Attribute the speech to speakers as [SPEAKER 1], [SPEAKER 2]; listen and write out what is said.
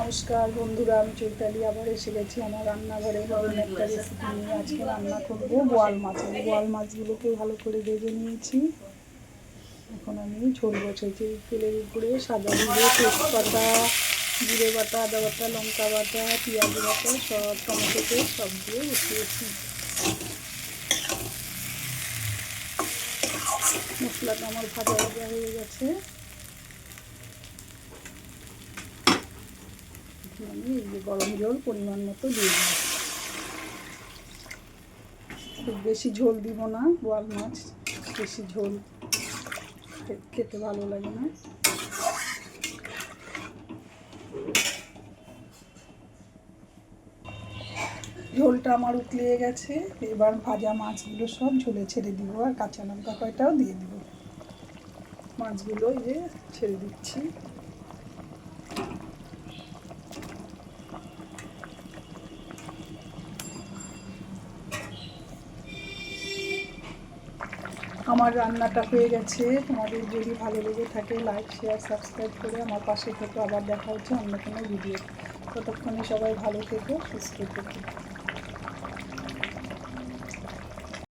[SPEAKER 1] নমস্কার বন্ধুরা, আমি চৈতালি, আবার এসে গেছি আমার রান্নাঘরে। নতুন একটা রেসিপি নিয়ে আজকে রান্না করব, বোয়াল মাছ। এই বোয়াল মাছগুলোকে ভালো করে ভেজে নিয়েছি। এখন আমি ঝোল বসেছি তেলের উপরে সাদা জিরে, তেজপাতা, জিরে বাটা, আদা বাটা, লঙ্কা বাটা, পেঁয়াজ বাটা, সব টমেটো পেস্ট, সব দিয়ে বসিয়েছি মশলাটা আমার ভাজা ভাজা হয়ে গেছে। আমি এই যে গরম জল পরিমাণ মতো দিয়ে দেবো খুব বেশি ঝোল দিব না, বোয়াল মাছ, বেশি ঝোল খেতে ভালো লাগে না। ঝোলটা আমার উতলিয়ে গেছে, এবার ভাজা মাছগুলো সব ঝোলে ছেড়ে দিব আর কাঁচা লঙ্কা কয়টাও দিয়ে দিব। মাছগুলো এই যে ছেড়ে দিচ্ছি। আমার রান্নাটা হয়ে গেছে। তোমাদের যদি ভালো লেগে থাকে লাইক শেয়ার সাবস্ক্রাইব করে আমার পাশে থেকে। আবার দেখা হচ্ছে অন্য কোনো ভিডিও ততক্ষণে সবাই ভালো থেকো, সুস্থ থেকো।